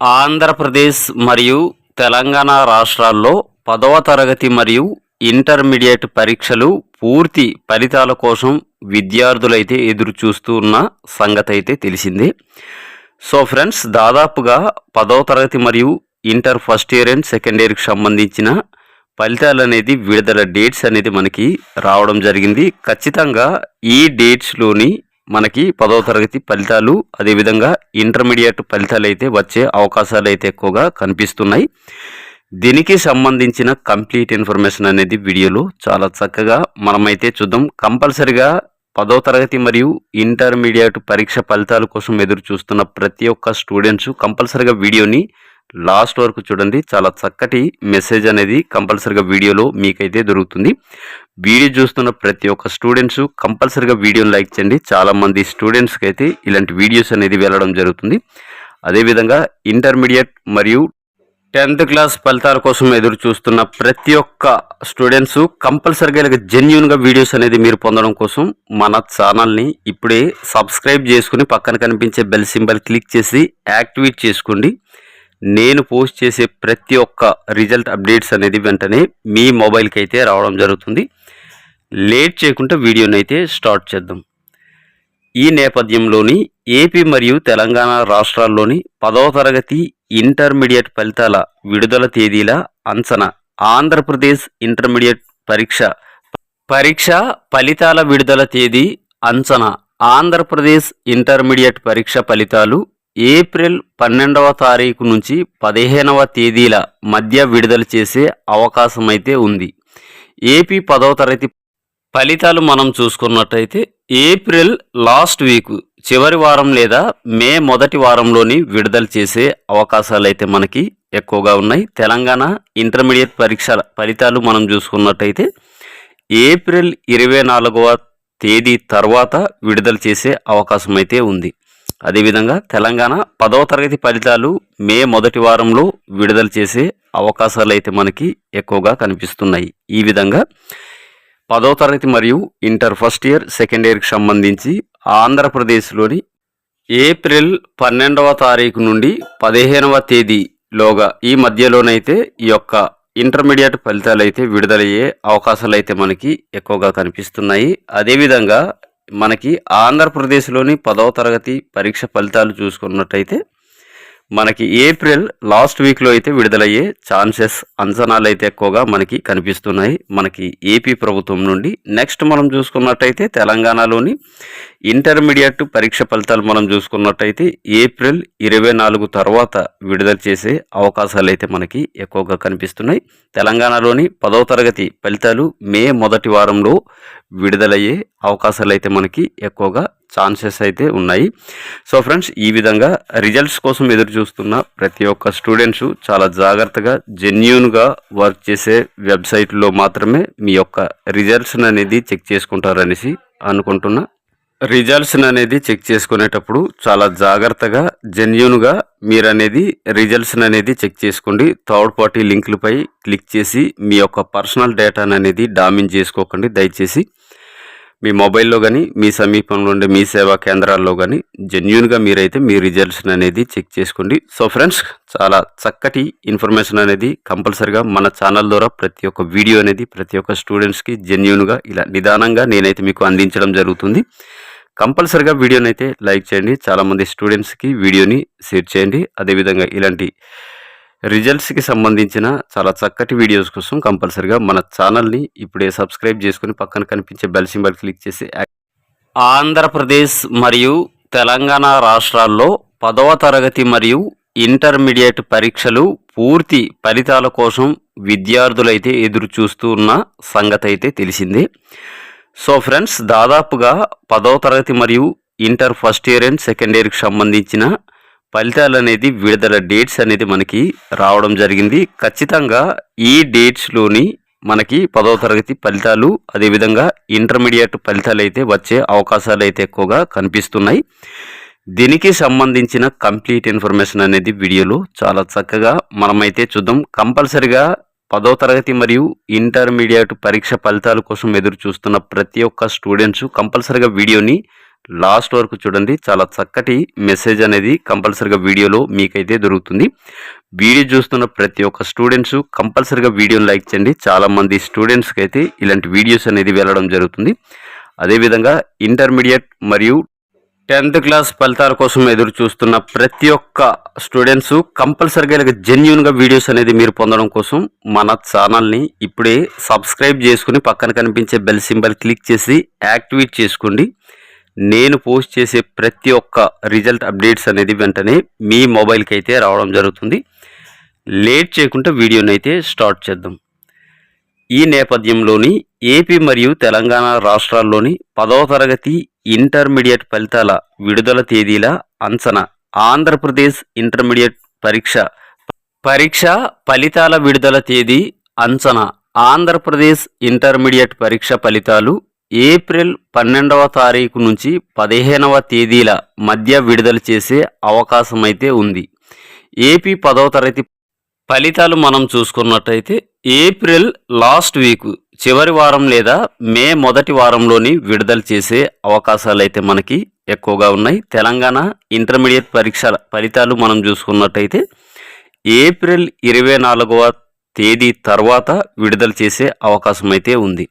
ఆంధ్రప్రదేశ్ మరియు తెలంగాణ రాష్ట్రాల్లో పదవ తరగతి మరియు ఇంటర్మీడియట్ పరీక్షలు పూర్తి ఫలితాల కోసం విద్యార్థులైతే ఎదురు చూస్తూ ఉన్న సంగతి అయితే తెలిసింది. సో ఫ్రెండ్స్ దాదాపుగా పదవ తరగతి మరియు inter first year and second ఇయర్కి సంబంధించిన ఫలితాలు అనేది విడుదల డేట్స్ అనేది మనకి రావడం జరిగింది. ఖచ్చితంగా ఈ డేట్స్లోని మనకి పదవ తరగతి ఫలితాలు అదేవిధంగా ఇంటర్మీడియట్ ఫలితాలు అయితే వచ్చే అవకాశాలు అయితే ఎక్కువగా కనిపిస్తున్నాయి. దీనికి సంబంధించిన కంప్లీట్ ఇన్ఫర్మేషన్ అనేది వీడియోలో చాలా చక్కగా మనమైతే చూద్దాం. కంపల్సరిగా పదో తరగతి మరియు ఇంటర్మీడియట్ పరీక్ష ఫలితాల కోసం ఎదురు చూస్తున్న ప్రతి ఒక్క స్టూడెంట్స్ కంపల్సరిగా వీడియోని లాస్ట్ వరకు చూడండి. చాలా చక్కటి మెసేజ్ అనేది కంపల్సరిగా వీడియోలో మీకైతే దొరుకుతుంది. వీడియో చూస్తున్న ప్రతి ఒక్క స్టూడెంట్స్ కంపల్సరిగా వీడియోని లైక్ చేయండి. చాలామంది స్టూడెంట్స్కి అయితే ఇలాంటి వీడియోస్ అనేది వెళ్ళడం జరుగుతుంది. అదేవిధంగా ఇంటర్మీడియట్ మరియు టెన్త్ క్లాస్ ఫలితాల కోసం ఎదురు చూస్తున్న ప్రతి ఒక్క స్టూడెంట్స్ కంపల్సరిగా ఇలాగ జెన్యున్గా వీడియోస్ అనేది మీరు పొందడం కోసం మన ఛానల్ని ఇప్పుడే సబ్స్క్రైబ్ చేసుకుని పక్కన కనిపించే బెల్ సింబల్ క్లిక్ చేసి యాక్టివేట్ చేసుకోండి. నేను పోస్ట్ చేసే ప్రతి ఒక్క రిజల్ట్ అప్డేట్స్ అనేది వెంటనే మీ మొబైల్కి అయితే రావడం జరుగుతుంది. లేట్ చేయకుండా వీడియోని అయితే స్టార్ట్ చేద్దాం. ఈ నేపథ్యంలోని ఏపీ మరియు తెలంగాణ రాష్ట్రాల్లోని పదవ తరగతి ఇంటర్మీడియట్ ఫలితాల విడుదల తేదీల అంచనా ఆంధ్రప్రదేశ్ ఇంటర్మీడియట్ పరీక్ష పరీక్ష ఫలితాల విడుదల తేదీ అంచనా ఆంధ్రప్రదేశ్ ఇంటర్మీడియట్ పరీక్ష ఫలితాలు ఏప్రిల్ పన్నెండవ తారీఖు నుంచి పదిహేనవ తేదీల మధ్య విడుదల చేసే అవకాశమైతే ఉంది. ఏపీ పదవ తరగతి ఫలితాలు మనం చూసుకున్నట్టయితే ఏప్రిల్ లాస్ట్ వీక్ చివరి వారం లేదా మే మొదటి వారంలోని విడుదల చేసే అవకాశాలు అయితే మనకి ఎక్కువగా ఉన్నాయి. తెలంగాణ ఇంటర్మీడియట్ పరీక్షల ఫలితాలు మనం చూసుకున్నట్టయితే ఏప్రిల్ ఇరవై నాలుగవ తేదీ తర్వాత విడుదల చేసే అవకాశం అయితే ఉంది. అదేవిధంగా తెలంగాణ పదవ తరగతి ఫలితాలు మే మొదటి వారంలో విడుదల చేసే అవకాశాలు అయితే మనకి ఎక్కువగా కనిపిస్తున్నాయి. ఈ విధంగా పదవ తరగతి మరియు ఇంటర్ ఫస్ట్ ఇయర్ సెకండ్ ఇయర్కి సంబంధించి ఆంధ్రప్రదేశ్లోని ఏప్రిల్ పన్నెండవ తారీఖు నుండి పదిహేనవ తేదీలోగా ఈ మధ్యలోనైతే ఈ యొక్క ఇంటర్మీడియట్ ఫలితాలు అయితే విడుదలయ్యే అవకాశాలు అయితే మనకి ఎక్కువగా కనిపిస్తున్నాయి. అదేవిధంగా మనకి ఆంధ్రప్రదేశ్లోని పదవ తరగతి పరీక్ష ఫలితాలు చూసుకున్నట్టయితే మనకి ఏప్రిల్ లాస్ట్ వీక్లో అయితే విడుదలయ్యే ఛాన్సెస్ అంచనాలు అయితే ఎక్కువగా మనకి కనిపిస్తున్నాయి. మనకి ఏపీ ప్రభుత్వం నుండి నెక్స్ట్ మనం చూసుకున్నట్టయితే తెలంగాణలోని ఇంటర్మీడియట్ పరీక్ష ఫలితాలు మనం చూసుకున్నట్టయితే ఏప్రిల్ ఇరవై నాలుగు తర్వాత విడుదల చేసే అవకాశాలు అయితే మనకి ఎక్కువగా కనిపిస్తున్నాయి. తెలంగాణలోని పదవ తరగతి ఫలితాలు మే మొదటి వారంలో విడుదలయ్యే అవకాశాలు అయితే మనకి ఎక్కువగా ఛాన్సెస్ అయితే ఉన్నాయి. సో ఫ్రెండ్స్ ఈ విధంగా రిజల్ట్స్ కోసం ఎదురు చూస్తున్న ప్రతి ఒక్క స్టూడెంట్స్ చాలా జాగ్రత్తగా జెన్యున్గా వర్క్ చేసే వెబ్సైట్లో మాత్రమే మీ యొక్క రిజల్ట్స్ అనేది చెక్ చేసుకుంటారనేసి అనుకుంటున్నా. రిజల్ట్స్ అనేది చెక్ చేసుకునేటప్పుడు చాలా జాగ్రత్తగా జెన్యున్గా మీరు అనేది రిజల్ట్స్ అనేది చెక్ చేసుకోండి. థర్డ్ పార్టీ లింకులపై క్లిక్ చేసి మీ యొక్క పర్సనల్ డేటాను అనేది డామిన్ చేసుకోకండి. దయచేసి మీ మొబైల్లో కానీ మీ సమీపంలో ఉండే మీ సేవా కేంద్రాల్లో కానీ జెన్యున్గా మీరైతే మీ రిజల్ట్స్ని అనేది చెక్ చేసుకోండి. సో ఫ్రెండ్స్ చాలా చక్కటి ఇన్ఫర్మేషన్ అనేది కంపల్సరిగా మన ఛానల్ ద్వారా ప్రతి ఒక్క వీడియో అనేది ప్రతి ఒక్క స్టూడెంట్స్కి జెన్యున్గా ఇలా నిదానంగా నేనైతే మీకు అందించడం జరుగుతుంది. కంపల్సరిగా వీడియోని అయితే లైక్ చేయండి. చాలామంది స్టూడెంట్స్కి వీడియోని షేర్ చేయండి. అదేవిధంగా ఇలాంటి రిజల్ట్స్కి సంబంధించిన చాలా చక్కటి వీడియోస్ కోసం కంపల్సరిగా మన ఛానల్ని ఇప్పుడే సబ్స్క్రైబ్ చేసుకుని పక్కన కనిపించే బెల్ సింబల్ క్లిక్ చేసి ఆంధ్రప్రదేశ్ మరియు తెలంగాణ రాష్ట్రాల్లో పదవ తరగతి మరియు ఇంటర్మీడియట్ పరీక్షలు పూర్తి ఫలితాల కోసం విద్యార్థులైతే ఎదురు చూస్తూ ఉన్న సంగతి అయితే తెలిసిందే. సో ఫ్రెండ్స్ దాదాపుగా పదవ తరగతి మరియు inter first year and second ఇయర్కి సంబంధించిన ఫలితాలు అనేది విడుదల డేట్స్ అనేది మనకి రావడం జరిగింది. ఖచ్చితంగా ఈ డేట్స్లోని మనకి పదవ తరగతి ఫలితాలు అదేవిధంగా ఇంటర్మీడియట్ ఫలితాలు అయితే వచ్చే అవకాశాలు అయితే ఎక్కువగా కనిపిస్తున్నాయి. దీనికి సంబంధించిన కంప్లీట్ ఇన్ఫర్మేషన్ అనేది వీడియోలో చాలా చక్కగా మనమైతే చూద్దాం. కంపల్సరిగా పదో తరగతి మరియు ఇంటర్మీడియట్ పరీక్ష ఫలితాల కోసం ఎదురు చూస్తున్న ప్రతి ఒక్క స్టూడెంట్స్ కంపల్సరిగా వీడియోని లాస్ట్ వరకు చూడండి. చాలా చక్కటి మెసేజ్ అనేది కంపల్సరిగా వీడియోలో మీకైతే దొరుకుతుంది. వీడియో చూస్తున్న ప్రతి ఒక్క స్టూడెంట్స్ కంపల్సరిగా వీడియోని లైక్ చేయండి. చాలామంది స్టూడెంట్స్కి అయితే ఇలాంటి వీడియోస్ అనేది వెళ్ళడం జరుగుతుంది. అదేవిధంగా ఇంటర్మీడియట్ మరియు టెన్త్ క్లాస్ ఫలితాల కోసం ఎదురు చూస్తున్న ప్రతి ఒక్క స్టూడెంట్స్ కంపల్సరిగా ఇలాగ జెన్యున్గా వీడియోస్ అనేది మీరు పొందడం కోసం మన ఛానల్ని ఇప్పుడే సబ్స్క్రైబ్ చేసుకుని పక్కన కనిపించే బెల్ సింబల్ క్లిక్ చేసి యాక్టివేట్ చేసుకోండి. నేను పోస్ట్ చేసే ప్రతి ఒక్క రిజల్ట్ అప్డేట్స్ అనేది వెంటనే మీ మొబైల్కి అయితే రావడం జరుగుతుంది. లేట్ చేయకుండా వీడియోని అయితే స్టార్ట్ చేద్దాం. ఈ నేపథ్యంలోని ఏపీ మరియు తెలంగాణ రాష్ట్రాల్లోని పదవ తరగతి ఇంటర్మీడియట్ ఫలితాల విడుదల తేదీల అంచనా ఆంధ్రప్రదేశ్ ఇంటర్మీడియట్ పరీక్ష పరీక్ష ఫలితాల విడుదల తేదీ అంచనా ఆంధ్రప్రదేశ్ ఇంటర్మీడియట్ పరీక్ష ఫలితాలు ఏప్రిల్ పన్నెండవ తారీఖు నుంచి పదిహేనవ తేదీల మధ్య విడుదల చేసే అవకాశమైతే ఉంది. ఏపీ పదవ తరగతి ఫలితాలు మనం చూసుకున్నట్టయితే ఏప్రిల్ లాస్ట్ వీక్ చివరి వారం లేదా మే మొదటి వారంలోని విడుదల చేసే అవకాశాలు అయితే మనకి ఎక్కువగా ఉన్నాయి. తెలంగాణ ఇంటర్మీడియట్ పరీక్షల ఫలితాలు మనం చూసుకున్నట్టయితే ఏప్రిల్ ఇరవై నాలుగవ తేదీ తర్వాత విడుదల చేసే అవకాశం అయితే ఉంది.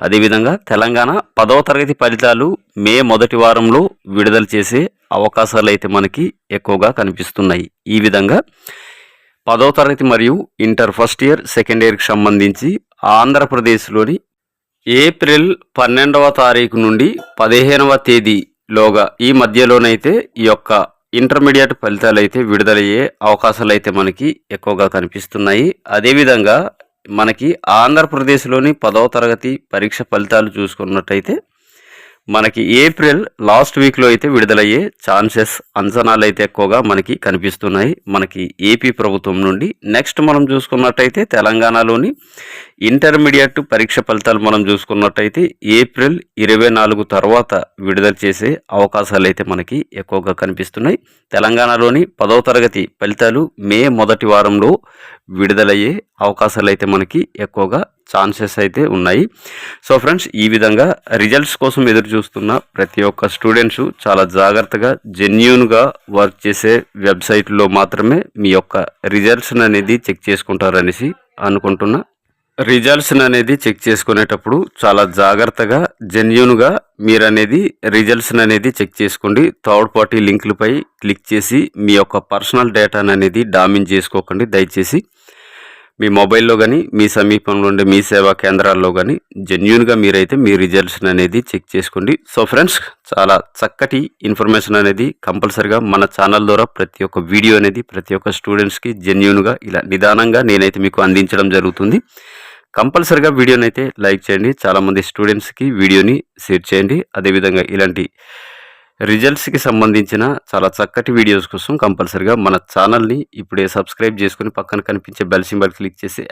అదేవిధంగా తెలంగాణ పదవ తరగతి ఫలితాలు మే మొదటి వారంలో విడుదల చేసే అవకాశాలు అయితే మనకి ఎక్కువగా కనిపిస్తున్నాయి. ఈ విధంగా పదవ తరగతి మరియు ఇంటర్ ఫస్ట్ ఇయర్ సెకండ్ ఇయర్కి సంబంధించి ఆంధ్రప్రదేశ్లోని ఏప్రిల్ పన్నెండవ తారీఖు నుండి పదిహేనవ తేదీలోగా ఈ మధ్యలోనైతే ఈ యొక్క ఇంటర్మీడియట్ ఫలితాలు అయితే విడుదలయ్యే అవకాశాలు అయితే మనకి ఎక్కువగా కనిపిస్తున్నాయి. అదేవిధంగా మనకి ఆంధ్రప్రదేశ్లోని పదవ తరగతి పరీక్ష ఫలితాలు చూసుకున్నట్టయితే మనకి ఏప్రిల్ లాస్ట్ వీక్లో అయితే విడుదలయ్యే ఛాన్సెస్ అంచనాలు అయితే ఎక్కువగా మనకి కనిపిస్తున్నాయి. మనకి ఏపీ ప్రభుత్వం నుండి నెక్స్ట్ మనం చూసుకున్నట్టయితే తెలంగాణలోని ఇంటర్మీడియట్ పరీక్ష ఫలితాలు మనం చూసుకున్నట్టయితే ఏప్రిల్ ఇరవై నాలుగు తర్వాత విడుదల చేసే అవకాశాలు అయితే మనకి ఎక్కువగా కనిపిస్తున్నాయి. తెలంగాణలోని పదవ తరగతి ఫలితాలు మే మొదటి వారంలో విడుదలయ్యే అవకాశాలు అయితే మనకి ఎక్కువగా ఛాన్సెస్ అయితే ఉన్నాయి. సో ఫ్రెండ్స్ ఈ విధంగా రిజల్ట్స్ కోసం ఎదురు చూస్తున్న ప్రతి ఒక్క స్టూడెంట్స్ చాలా జాగ్రత్తగా జెన్యున్గా వర్క్ చేసే వెబ్సైట్లో మాత్రమే మీ యొక్క రిజల్ట్స్ అనేది చెక్ చేసుకుంటారనేసి అనుకుంటున్నా. రిజల్ట్స్ అనేది చెక్ చేసుకునేటప్పుడు చాలా జాగ్రత్తగా జెన్యున్గా మీరు అనేది రిజల్ట్స్ అనేది చెక్ చేసుకోండి. థర్డ్ పార్టీ లింకులపై క్లిక్ చేసి మీ యొక్క పర్సనల్ డేటాను అనేది డామిన్ చేసుకోకండి. దయచేసి మీ మొబైల్లో కానీ మీ సమీపంలో ఉండే మీ సేవా కేంద్రాల్లో కానీ జెన్యున్గా మీరైతే మీ రిజల్ట్స్ అనేది చెక్ చేసుకోండి. సో ఫ్రెండ్స్ చాలా చక్కటి ఇన్ఫర్మేషన్ అనేది కంపల్సరిగా మన ఛానల్ ద్వారా ప్రతి ఒక్క వీడియో అనేది ప్రతి ఒక్క స్టూడెంట్స్కి జెన్యున్గా ఇలా నిదానంగా నేనైతే మీకు అందించడం జరుగుతుంది. కంపల్సరిగా వీడియోనైతే లైక్ చేయండి. చాలామంది స్టూడెంట్స్కి వీడియోని షేర్ చేయండి. అదేవిధంగా ఇలాంటి రిజల్ట్స్కి సంబంధించిన చాలా చక్కటి వీడియోస్ కోసం కంపల్సరిగా మన ఛానల్ని ఇప్పుడే సబ్స్క్రైబ్ చేసుకుని పక్కన కనిపించే బెల్ సింబల్ క్లిక్ చేసి